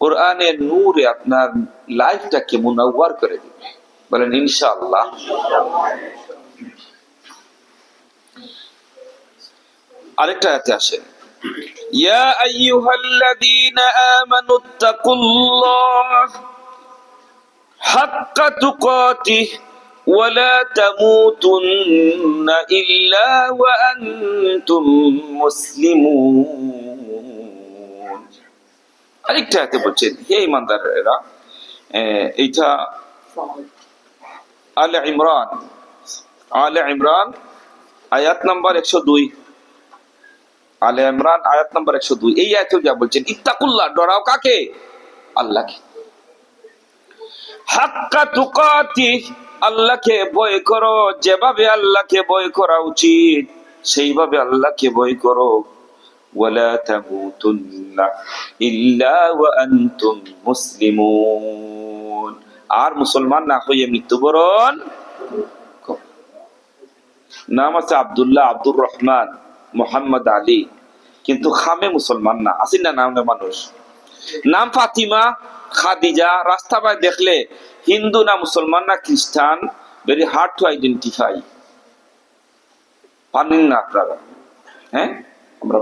কোরআনের নূরে আপনার লাইফটাকে মুনাওয়ার করে দিবে বলেন ইনশাআল্লাহ আরেকটা আয়াতে আসেন ইয়া আইয়ুহাল্লাযীনা আমানু তাকুল্লাহ হাক্কা তুকাতিহ ولا تموتن إلا وأنتم مسلمون আরেকটা আয়াতে বলছেন, হে ইমানদারেরা এইটা আলে ইমরান আলে ইমরান আয়াত নাম্বার একশো দুই। আলে ইমরান আয়াত নাম্বার একশো দুই। এই আয়াতে যা বলছেন, ইত্তাকুল্লাহ, ডরাও কাকে? আল্লাহকে। হাক্কা তুকাতি, আল্লাহকে ভয় করো, যেভাবে আল্লাহকে ভয় করা উচিত, সেইভাবে আল্লাহকে ভয় করো। তামুতুন্না ইল্লা ওয়া আনতুম মুসলিমুন আর মুসলমান না হয়ে মৃত্যুবরণ নাম আছে আব্দুল্লাহ আব্দুর রহমান মোহাম্মদ আলী। কিন্তু খামে মুসলমান না আসেন না নামে মানুষ? নাম ফাতিমা, খাদিজা, রাস্তা পায় দেখলে হিন্দু না মুসলমান না খ্রিস্টান ভেরি হার্ড টু আইডেন্টিফাই পারেন না আপনারা? হ্যাঁ?